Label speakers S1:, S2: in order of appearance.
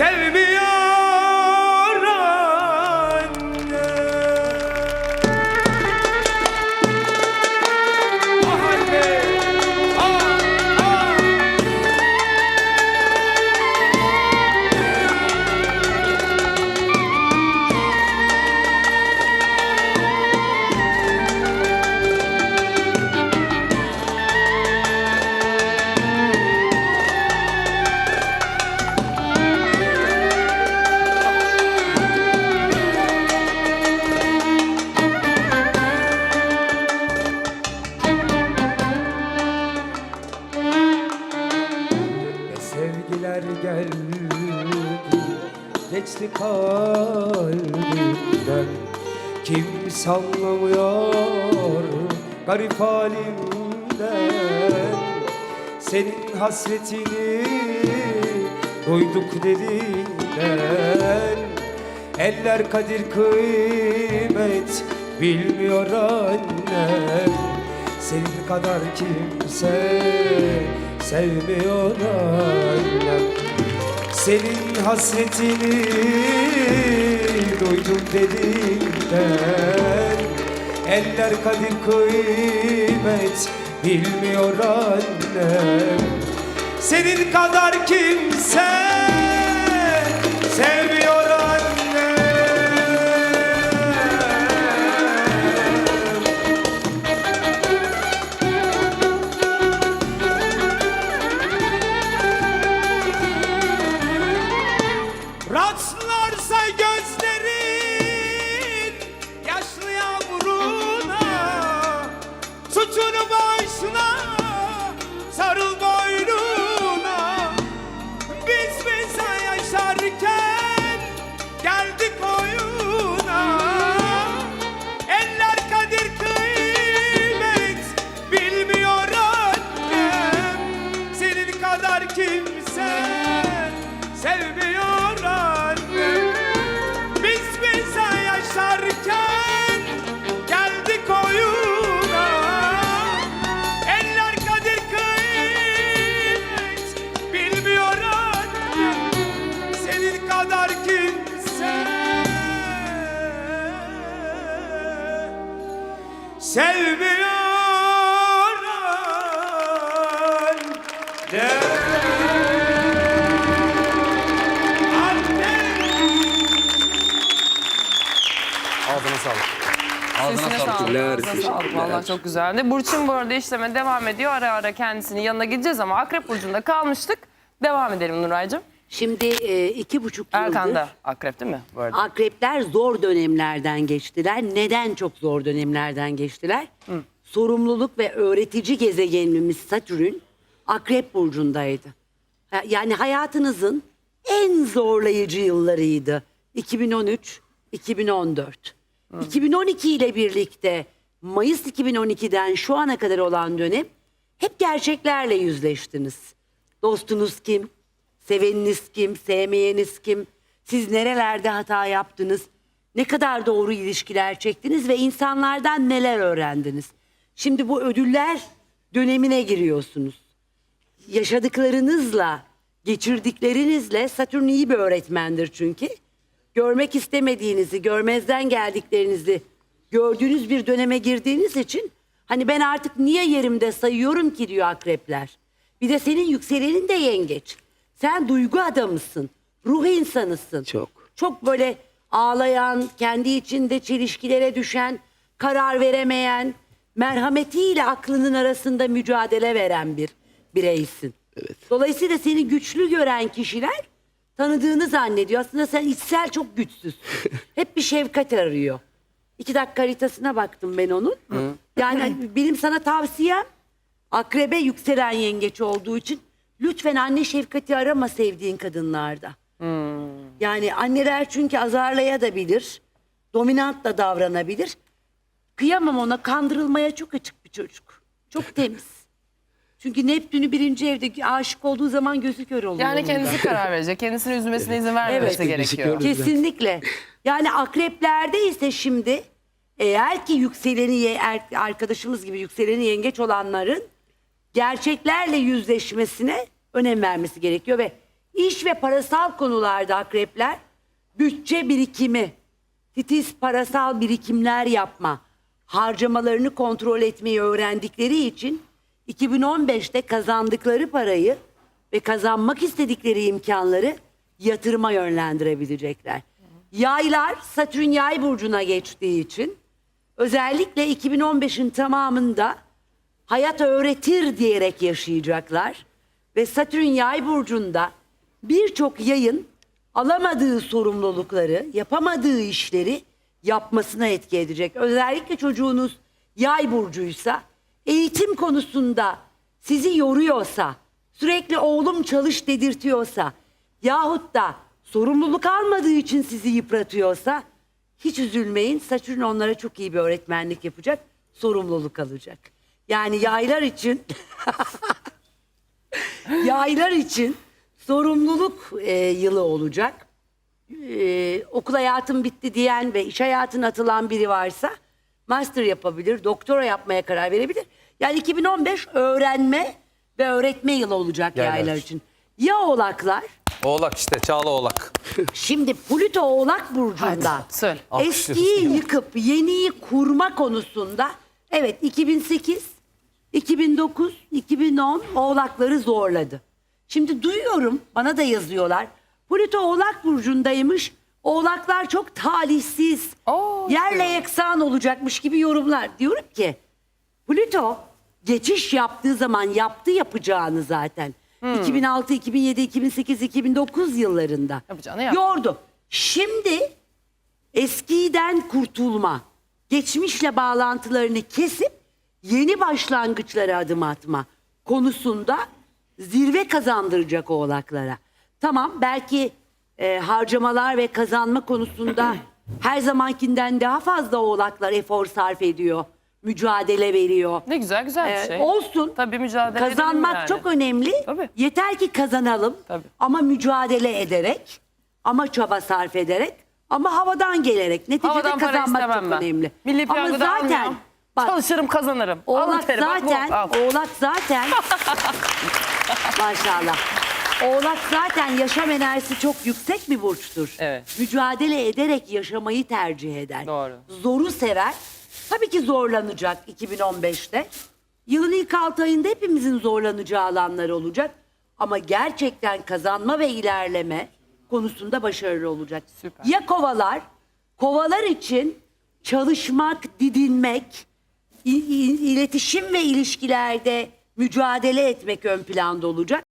S1: sevmiyor kalbimden Kimse anlamıyor Garip halimden? Senin hasretini Duyduk derinden Eller kadir kıymet Bilmiyor annem. Senin kadar kimse sevmiyor annem Senin hasretini duydum dediğinden Eller kadir kıymet bilmiyor annem. Senin kadar kimse sevmiyor
S2: Ağzına sağlık.
S3: Sesine
S4: sağlık.
S3: Ağzına sağlık.
S4: teşekkürler.
S3: Valla çok güzeldi. Burçin bu arada işleme devam ediyor. Ara ara kendisinin yanına gideceğiz ama Akrep Burcu'nda kalmıştık. Devam edelim Nuray'cığım.
S5: Şimdi e, iki buçuk yıldır
S3: Erkan'da Akrep değil mi bu arada?
S5: akrepler zor dönemlerden geçtiler. Neden çok zor dönemlerden geçtiler? Sorumluluk ve öğretici gezegenimiz Satürn akrep burcundaydı. Yani hayatınızın en zorlayıcı yıllarıydı. 2013, 2014. 2012 ile birlikte Mayıs 2012'den şu ana kadar olan dönem hep gerçeklerle yüzleştiniz. Dostunuz kim? Seveniniz kim? Sevmeyeniz kim? Siz nerelerde hata yaptınız? Ne kadar doğru ilişkiler çektiniz ve insanlardan neler öğrendiniz? Şimdi bu ödüller dönemine giriyorsunuz yaşadıklarınızla, geçirdiklerinizle Satürn iyi bir öğretmendir çünkü. Görmek istemediğinizi, görmezden geldiklerinizi gördüğünüz bir döneme girdiğiniz için hani ben artık niye yerimde sayıyorum ki diyor akrepler. Bir de senin yükselenin de yengeç. Sen duygu adamısın, ruh insanısın.
S2: Çok.
S5: Çok böyle ağlayan, kendi içinde çelişkilere düşen, karar veremeyen, merhametiyle aklının arasında mücadele veren bir bireysin. Dolayısıyla seni güçlü gören kişiler tanıdığını zannediyor. Aslında sen içsel çok güçsüzsün. Hep bir şefkat arıyor. İki dakika haritasına baktım ben onun. Yani benim sana tavsiyem akrebe yükselen yengeç olduğu için lütfen anne şefkati arama sevdiğin kadınlarda. Yani anneler çünkü azarlayabilir, dominant da davranabilir. Kıyamam ona kandırılmaya çok açık bir çocuk. Çok temiz. Çünkü Neptün'ü birinci evde aşık olduğu zaman gözü kör oluyor.
S3: Yani
S5: onun.
S3: kendisi karar verecek. Kendisine üzülmesine izin vermemesi
S5: Evet.
S3: gerekiyor.
S5: Kesinlikle. Yani akreplerde ise şimdi eğer ki yükseleni ye- er- arkadaşımız gibi yükseleni yengeç olanların gerçeklerle yüzleşmesine önem vermesi gerekiyor ve İş ve parasal konularda akrepler bütçe birikimi, titiz parasal birikimler yapma, harcamalarını kontrol etmeyi öğrendikleri için 2015'te kazandıkları parayı ve kazanmak istedikleri imkanları yatırıma yönlendirebilecekler. Yaylar Satürn yay burcuna geçtiği için özellikle 2015'in tamamında hayat öğretir diyerek yaşayacaklar. Ve Satürn yay burcunda birçok yayın alamadığı sorumlulukları, yapamadığı işleri yapmasına etki edecek. Özellikle çocuğunuz yay burcuysa, eğitim konusunda sizi yoruyorsa, sürekli oğlum çalış dedirtiyorsa yahut da sorumluluk almadığı için sizi yıpratıyorsa hiç üzülmeyin. Satürn onlara çok iyi bir öğretmenlik yapacak, sorumluluk alacak. Yani yaylar için yaylar için sorumluluk e, yılı olacak. E, okul hayatım bitti diyen ve iş hayatına atılan biri varsa master yapabilir, doktora yapmaya karar verebilir. Yani 2015 öğrenme ve öğretme yılı olacak
S2: Yaylar
S5: yaylar
S2: için.
S5: Ya oğlaklar?
S2: Oğlak işte Çağla Oğlak.
S5: Şimdi Plüto Oğlak Burcu'nda
S3: Söyle.
S5: eskiyi yıkıp yeniyi kurma konusunda evet 2008, 2009, 2010 Oğlakları zorladı. Şimdi duyuyorum bana da yazıyorlar. Plüto Oğlak Burcu'ndaymış. Oğlaklar çok talihsiz.
S3: Oo,
S5: yerle yeksan olacakmış gibi yorumlar. Diyorum ki Plüto geçiş yaptığı zaman yaptı yapacağını zaten. 2006, 2007, 2008, 2009 yıllarında.
S3: Yapacağını yaptı.
S5: Yordu. Şimdi eskiden kurtulma, geçmişle bağlantılarını kesip yeni başlangıçlara adım atma konusunda zirve kazandıracak oğlaklara. Tamam belki e, harcamalar ve kazanma konusunda her zamankinden daha fazla oğlaklar efor sarf ediyor, mücadele veriyor.
S3: Ne güzel güzel bir
S5: Ee,
S3: şey.
S5: Olsun.
S3: Tabii mücadele edelim
S5: Kazanmak
S3: yani.
S5: çok önemli.
S3: Tabii.
S5: Yeter ki kazanalım.
S3: Tabii.
S5: Ama mücadele ederek, ama çaba sarf ederek, ama havadan gelerek. Neticede
S3: Havadan para
S5: kazanmak
S3: istemem
S5: çok
S3: ben.
S5: önemli.
S3: Milli
S5: ama
S3: piyangoda
S5: zaten
S3: almıyorum.
S5: bak
S3: Çalışırım kazanırım. Alın
S5: Oğlak
S3: teri, bak bu,
S5: zaten,
S3: al.
S5: Oğlak zaten maşallah. Oğlak zaten yaşam enerjisi çok yüksek bir burçtur.
S3: Evet.
S5: Mücadele ederek yaşamayı tercih eder.
S3: Doğru.
S5: Zoru sever. Tabii ki zorlanacak 2015'te. Yılın ilk 6 ayında hepimizin zorlanacağı alanlar olacak. Ama gerçekten kazanma ve ilerleme konusunda başarılı olacak.
S3: Süper.
S5: Ya kovalar? Kovalar için çalışmak, didinmek, iletişim ve ilişkilerde mücadele etmek ön planda olacak.